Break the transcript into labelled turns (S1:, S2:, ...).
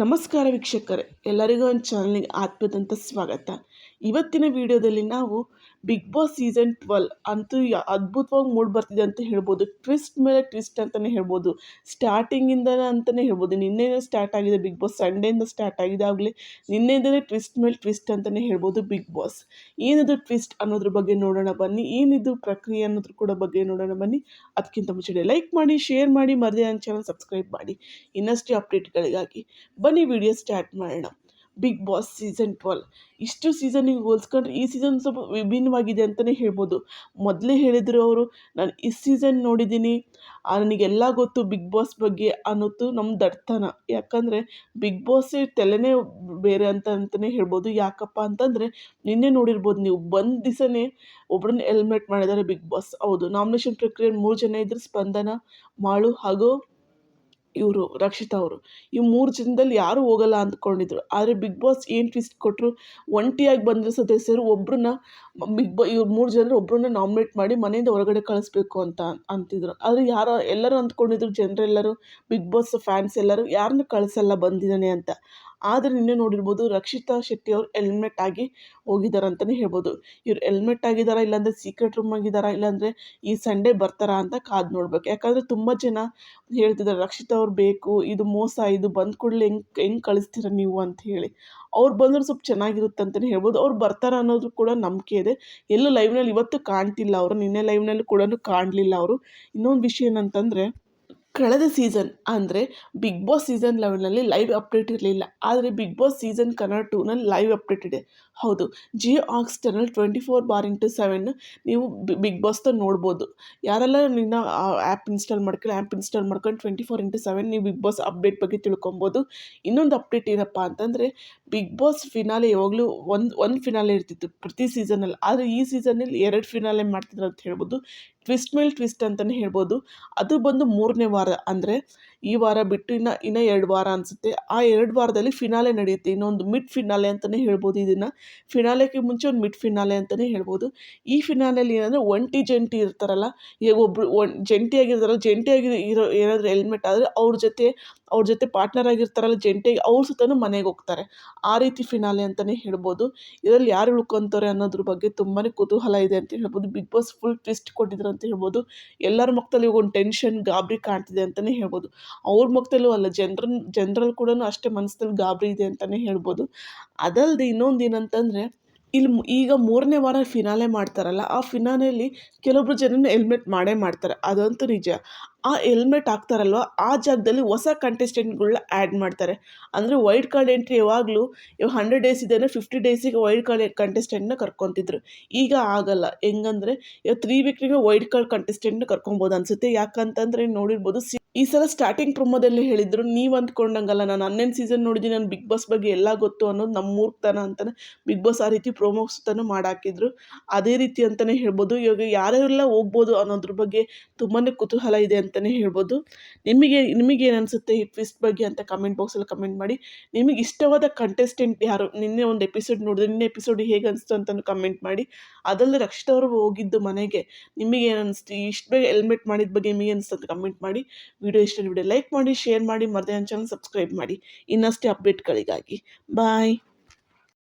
S1: ನಮಸ್ಕಾರ ವೀಕ್ಷಕರೇ, ಎಲ್ಲರಿಗೂ ಒಂದು ಚಾನಲ್ಗೆ ಆತ್ಮದಂತ ಸ್ವಾಗತ. ಇವತ್ತಿನ ವಿಡಿಯೋದಲ್ಲಿ ನಾವು ಬಿಗ್ ಬಾಸ್ ಸೀಸನ್ ಟ್ವೆಲ್ ಅಂತೂ ಅದ್ಭುತವಾಗಿ ಮೂಡ್ ಬರ್ತಿದೆ ಅಂತ ಹೇಳ್ಬೋದು. ಟ್ವಿಸ್ಟ್ ಮೇಲೆ ಟ್ವಿಸ್ಟ್ ಅಂತಲೇ ಹೇಳ್ಬೋದು. ಸ್ಟಾರ್ಟಿಂಗಿಂದ ಅಂತಲೇ ಹೇಳ್ಬೋದು. ನಿನ್ನೆನೇ ಸ್ಟಾರ್ಟ್ ಆಗಿದೆ ಬಿಗ್ ಬಾಸ್ ಸಂಡೆಯಿಂದ ಸ್ಟಾರ್ಟ್ ಆಗಿದೆ. ಆಗಲೇ ನಿನ್ನೆಯಿಂದಲೇ ಟ್ವಿಸ್ಟ್ ಮೇಲೆ ಟ್ವಿಸ್ಟ್ ಅಂತಲೇ ಹೇಳ್ಬೋದು ಬಿಗ್ ಬಾಸ್ ಏನಿದು ಟ್ವಿಸ್ಟ್ ಅನ್ನೋದ್ರ ಬಗ್ಗೆ ನೋಡೋಣ ಬನ್ನಿ. ಏನಿದು ಪ್ರಕ್ರಿಯೆ ಅನ್ನೋದ್ರ ಕೂಡ ಬಗ್ಗೆ ನೋಡೋಣ ಬನ್ನಿ. ಅದಕ್ಕಿಂತ ಮುಂಚೆ ಲೈಕ್ ಮಾಡಿ ಶೇರ್ ಮಾಡಿ, ಮರದೇ ನನ್ನ ಚಾನಲ್ ಸಬ್ಸ್ಕ್ರೈಬ್ ಮಾಡಿ. ಇನ್ನಷ್ಟು ಅಪ್ಡೇಟ್ಗಳಿಗಾಗಿ ಬನ್ನಿ ವಿಡಿಯೋ ಸ್ಟಾರ್ಟ್ ಮಾಡೋಣ. ಬಿಗ್ ಬಾಸ್ ಸೀಸನ್ ಟ್ವೆಲ್ ಇಷ್ಟು ಸೀಸನಿಗೆ ಹೋಲಿಸ್ಕೊಂಡ್ರೆ ಈ ಸೀಸನ್ ಸ್ವಲ್ಪ ವಿಭಿನ್ನವಾಗಿದೆ ಅಂತಲೇ ಹೇಳ್ಬೋದು. ಮೊದಲೇ ಹೇಳಿದರು ಅವರು, ನಾನು ಈ ಸೀಸನ್ ನೋಡಿದ್ದೀನಿ ನನಗೆಲ್ಲ ಗೊತ್ತು ಬಿಗ್ ಬಾಸ್ ಬಗ್ಗೆ ಅನ್ನೋದು ನಮ್ಮ ದಡ್ತನ ಯಾಕಂದರೆ ಬಿಗ್ ಬಾಸೇ ತಲೆನೇ ಬೇರೆ ಅಂತ ಅಂತಲೇ ಹೇಳ್ಬೋದು. ಯಾಕಪ್ಪ ಅಂತಂದರೆ ನಿನ್ನೆ ನೋಡಿರ್ಬೋದು ನೀವು ಬಂದ ದಿವಸನೇ ಒಬ್ಬರನ್ನ ಎಲಿಮಿನೇಟ್ ಮಾಡಿದ್ದಾರೆ ಬಿಗ್ ಬಾಸ್ ಹೌದು ನಾಮಿನೇಷನ್ ಪ್ರಕ್ರಿಯೆ ಮೂರು ಜನ ಇದ್ದರು ಸ್ಪಂದನ, ಮಾಳು ಹಾಗೂ ಇವರು, ರಕ್ಷಿತಾ ಅವರು. ಈ ಮೂರು ಜನದಲ್ಲಿ ಯಾರೂ ಹೋಗಲ್ಲ ಅಂದ್ಕೊಂಡಿದ್ರು. ಆದರೆ ಬಿಗ್ ಬಾಸ್ ಏನು ಟ್ವಿಸ್ಟ್ ಕೊಟ್ಟರು ಒಂಟಿಯಾಗಿ ಬಂದಿರೋ ಸದಸ್ಯರು ಒಬ್ಬರನ್ನ ಬಿಗ್ ಬಾ ಇವ್ರು ಮೂರು ಜನರು ಒಬ್ಬರನ್ನ ನಾಮಿನೇಟ್ ಮಾಡಿ ಮನೆಯಿಂದ ಹೊರಗಡೆ ಕಳಿಸ್ಬೇಕು ಅಂತ ಅಂತಿದ್ರು. ಆದರೆ ಯಾರು, ಎಲ್ಲರೂ ಅಂದ್ಕೊಂಡಿದ್ರು ಜನರೆಲ್ಲರೂ ಬಿಗ್ ಬಾಸ್ ಫ್ಯಾನ್ಸ್ ಎಲ್ಲರೂ ಯಾರನ್ನೂ ಕಳಿಸಲ್ಲ ಬಂದಿದ್ದಾನೆ ಅಂತ. ಆದರೆ ನಿನ್ನೆ ನೋಡಿರ್ಬೋದು ರಕ್ಷಿತಾ ಶೆಟ್ಟಿ ಅವರು ಹೆಲ್ಮೆಟ್ ಆಗಿ ಹೋಗಿದ್ದಾರೆ ಅಂತಲೇ ಹೇಳ್ಬೋದು. ಇವ್ರು ಹೆಲ್ಮೆಟ್ ಆಗಿದ್ದಾರಾ ಇಲ್ಲಾಂದರೆ ಸೀಕ್ರೆಟ್ ರೂಮ್ ಆಗಿದ್ದಾರಾ ಇಲ್ಲಾಂದರೆ ಈ ಸಂಡೇ ಬರ್ತಾರಾ ಅಂತ ಕಾದು ನೋಡ್ಬೇಕು. ಯಾಕಂದರೆ ತುಂಬ ಜನ ಹೇಳ್ತಿದ್ದಾರೆ ರಕ್ಷಿತಾ ಅವ್ರು ಬೇಕು, ಇದು ಮೋಸ, ಇದು ಬಂದ ಕೂಡಲೇ ಹೆಂಗೆ ಹೆಂಗೆ ಕಳಿಸ್ತೀರ ನೀವು? ಅಂತ ಹೇಳಿ. ಅವ್ರು ಬಂದ್ರೆ ಸ್ವಲ್ಪ ಚೆನ್ನಾಗಿರುತ್ತೆ ಅಂತಲೇ ಹೇಳ್ಬೋದು. ಅವ್ರು ಬರ್ತಾರೆ ಅನ್ನೋದು ಕೂಡ ನಂಬಿಕೆ ಇದೆ. ಎಲ್ಲೂ ಲೈವ್ನಲ್ಲಿ ಇವತ್ತು ಕಾಣ್ತಿಲ್ಲ ಅವರು. ನಿನ್ನೆ ಲೈವ್ನಲ್ಲಿ ಕೂಡ ಕಾಣಲಿಲ್ಲ ಅವರು. ಇನ್ನೊಂದು ವಿಷಯ ಏನಂತಂದರೆ ಕಳೆದ ಸೀಸನ್ ಅಂದರೆ ಬಿಗ್ ಬಾಸ್ ಸೀಸನ್ ಲೆವೆಲ್ನಲ್ಲಿ ಲೈವ್ ಅಪ್ಡೇಟ್ ಇರಲಿಲ್ಲ. ಆದರೆ ಬಿಗ್ ಬಾಸ್ ಸೀಸನ್ ಕನ್ನಡ ಟೂನಲ್ಲಿ ಲೈವ್ ಅಪ್ಡೇಟ್ ಇದೆ. ಹೌದು Jio ಹಾಟ್ಸ್ಟಾರ್ನಲ್ಲಿ twenty four bar into seven ನೀವು ಬಿಗ್ ಬಾಸ್ನ ನೋಡ್ಬೋದು. ಯಾರೆಲ್ಲ ನಿನ್ನ ಆ್ಯಪ್ ಇನ್ಸ್ಟಾಲ್ ಮಾಡ್ಕೊಂಡು ಆ್ಯಪ್ ಇನ್ಸ್ಟಾಲ್ ಮಾಡ್ಕೊಂಡು ಟ್ವೆಂಟಿ ಫೋರ್ ಇಂಟು ಸೆವೆನ್ ನೀವು ಬಿಗ್ ಬಾಸ್ ಅಪ್ಡೇಟ್ ಬಗ್ಗೆ ತಿಳ್ಕೊಬೋದು. ಇನ್ನೊಂದು ಅಪ್ಡೇಟ್ ಏನಪ್ಪ ಅಂತಂದರೆ, ಬಿಗ್ ಬಾಸ್ ಫಿನಾಲೆ ಯಾವಾಗಲೂ ಒಂದು ಒಂದು ಫಿನಾಲೆ ಇರ್ತಿತ್ತು ಪ್ರತಿ ಸೀಸನಲ್ಲಿ. ಆದರೆ ಈ ಸೀಸನಲ್ಲಿ ಎರಡು ಫಿನಾಲೆ ಮಾಡ್ತಿದ್ರು ಅಂತ ಹೇಳ್ಬೋದು. ಟ್ವಿಸ್ಟ್ ಮೇಲೆ ಟ್ವಿಸ್ಟ್ ಅಂತಲೇ ಹೇಳ್ಬೋದು. ಅದು ಬಂದು ಮೂರನೇ ವಾರ, ಅಂದರೆ ಈ ವಾರ ಬಿಟ್ಟು ಇನ್ನು ಇನ್ನು ಎರಡು ವಾರ ಅನಿಸುತ್ತೆ. ಆ ಎರಡು ವಾರದಲ್ಲಿ ಫಿನಾಲೆ ನಡೆಯುತ್ತೆ. ಇನ್ನೊಂದು ಮಿಡ್ ಫಿನಾಲೆ ಅಂತಲೇ ಹೇಳ್ಬೋದು ಇದನ್ನು. ಫಿನಾಲೆಗೆ ಮುಂಚೆ ಒಂದು ಮಿಡ್ ಫಿನಾಲೆ ಅಂತಲೇ ಹೇಳ್ಬೋದು. ಈ ಫಿನಾಲೆಯಲ್ಲಿ ಏನಂದರೆ ಒಂಟಿ ಜಂಟಿ ಇರ್ತಾರಲ್ಲ ಒಬ್ಬರು ಒನ್ ಜಂಟಿಯಾಗಿರ್ತಾರಲ್ಲ, ಜಂಟಿಯಾಗಿ ಇರೋ, ಏನಾದರೂ ಹೆಲ್ಮೆಟ್ ಆದರೆ ಅವ್ರ ಜೊತೆ ಅವ್ರ ಜೊತೆ ಪಾರ್ಟ್ನರ್ ಆಗಿರ್ತಾರಲ್ಲ, ಜಂಟಿಯಾಗಿ ಅವ್ರ ಸುತ್ತಲೂ ಮನೆಗೆ ಹೋಗ್ತಾರೆ. ಆ ರೀತಿ ಫಿನಾಲೆ ಅಂತಲೇ ಹೇಳ್ಬೋದು. ಇದರಲ್ಲಿ ಯಾರು ಉಳ್ಕೊತಾರೆ ಅನ್ನೋದ್ರ ಬಗ್ಗೆ ತುಂಬಾ ಕುತೂಹಲ ಇದೆ ಅಂತ ಹೇಳ್ಬೋದು. ಬಿಗ್ ಬಾಸ್ ಫುಲ್ ಟ್ವಿಸ್ಟ್ ಕೊಟ್ಟಿದ್ರು ಅಂತ ಹೇಳ್ಬೋದು. ಎಲ್ಲರ ಮುಖದಲ್ಲಿ ಒಂದು ಟೆನ್ಷನ್ ಗಾಬರಿ ಕಾಣ್ತಿದೆ ಅಂತಲೇ ಹೇಳ್ಬೋದು. ಅವ್ರ ಮುಖದಲ್ಲೂ ಅಲ್ಲ ಜನರ ಜನರಲ್ಲಿ ಕೂಡ ಅಷ್ಟೇ ಮನಸ್ಸಲ್ಲಿ ಗಾಬರಿ ಇದೆ ಅಂತಲೇ ಹೇಳ್ಬೋದು. ಅದಲ್ಲದೆ ಇನ್ನೊಂದು ಏನಂತಂದರೆ ಇಲ್ಲಿ ಈಗ ಮೂರನೇ ವಾರ ಫಿನಾಲೆ ಮಾಡ್ತಾರಲ್ಲ, ಆ ಫಿನಾಲೆಯಲ್ಲಿ ಕೆಲವೊಬ್ರು ಜನನ ಹೆಲ್ಮೆಟ್ ಮಾಡೇ ಮಾಡ್ತಾರೆ. ಅದಂತೂ ನಿಜ. ಆ ಹೆಲ್ಮೆಟ್ ಹಾಕ್ತಾರಲ್ವ, ಆ ಜಾಗದಲ್ಲಿ ಹೊಸ ಕಂಟೆಸ್ಟೆಂಟ್ಗಳನ್ನ ಆ್ಯಡ್ ಮಾಡ್ತಾರೆ. ಅಂದರೆ ವೈಲ್ಡ್ ಕಾರ್ಡ್ ಎಂಟ್ರಿ ಯಾವಾಗಲೂ ಇವಾಗ ಹಂಡ್ರೆಡ್ ಡೇಸ್ ಇದೆ ಫಿಫ್ಟಿ ಡೇಸಿಗೆ ವೈಲ್ಡ್ ಕಾರ್ಡ್ ಕಂಟೆಸ್ಟೆಂಟ್ನ ಕರ್ಕೊತಿದ್ರು. ಈಗ ಆಗಲ್ಲ. ಹೆಂಗಂದರೆ ಇವಾಗ ತ್ರೀ ವೀಕ್ನಿಗೆ ವೈಲ್ಡ್ ಕಾರ್ಡ್ ಕಂಟೆಸ್ಟೆಂಟ್ನ ಕರ್ಕೊಬೋದು ಅನಿಸುತ್ತೆ. ಯಾಕಂತಂದರೆ ನೋಡಿರ್ಬೋದು ಸಿ, ಈ ಸಲ ಸ್ಟಾರ್ಟಿಂಗ್ ಪ್ರೊಮೋದಲ್ಲಿ ಹೇಳಿದ್ರು, ನೀವು ಅಂದ್ಕೊಂಡಂಗಲ್ಲ, ನಾನು ಹನ್ನೊಂದು ಸೀಸನ್ ನೋಡಿದ್ದೀನಿ ನಾನು ಬಿಗ್ ಬಾಸ್ ಬಗ್ಗೆ ಎಲ್ಲ ಗೊತ್ತು ಅನ್ನೋದು ನಮ್ಮ ಮೂರ್ಖತನ ಅಂತಲೇ ಬಿಗ್ ಬಾಸ್ ಆ ರೀತಿ ಪ್ರೊಮೋಸ್ತಾನು ಮಾಡಾಕಿದ್ರು. ಅದೇ ರೀತಿ ಅಂತಲೇ ಹೇಳ್ಬೋದು. ಇವಾಗ ಯಾರೆಲ್ಲ ಹೋಗ್ಬೋದು ಅನ್ನೋದ್ರ ಬಗ್ಗೆ ತುಂಬಾ ಕುತೂಹಲ ಇದೆ ಅಂತಲೇ ಹೇಳ್ಬೋದು. ನಿಮಗೆ ನಿಮಗೇನು ಅನಿಸುತ್ತೆ ಈ ಟ್ವಿಸ್ಟ್ ಬಗ್ಗೆ ಅಂತ ಕಮೆಂಟ್ ಬಾಕ್ಸಲ್ಲಿ ಕಮೆಂಟ್ ಮಾಡಿ. ನಿಮಗೆ ಇಷ್ಟವಾದ ಕಂಟೆಸ್ಟೆಂಟ್ ಯಾರು? ನಿನ್ನೆ ಒಂದು ಎಪಿಸೋಡ್ ನೋಡಿದ್ರೆ ನಿನ್ನೆ ಎಪಿಸೋಡ್ ಹೇಗೆ ಅನಿಸ್ತು ಅಂತಲೂ ಕಮೆಂಟ್ ಮಾಡಿ. ಅದಲ್ಲದೆ ರಕ್ಷಿತ ಅವರು ಹೋಗಿದ್ದು ಮನೆಗೆ ನಿಮಗೇನು ಅನಿಸ್ತು ಇಷ್ಟು ಬೇಗ ಹೆಲ್ಮೆಟ್ ಮಾಡಿದ ಬಗ್ಗೆ ನಿಮಗೆ ಅನಿಸ್ತು ಅಂತ ಕಮೆಂಟ್ ಮಾಡಿ. ವಿಡಿಯೋ ಇಷ್ಟ ವಿಡಿಯೋ ಲೈಕ್ ಮಾಡಿ ಶೇರ್ ಮಾಡಿ, ಮರದೇ ಚಾನಲ್ ಸಬ್ಸ್ಕ್ರೈಬ್ ಮಾಡಿ. ಇನ್ನಷ್ಟೇ ಅಪ್ಡೇಟ್ಗಳಿಗಾಗಿ ಬಾಯ್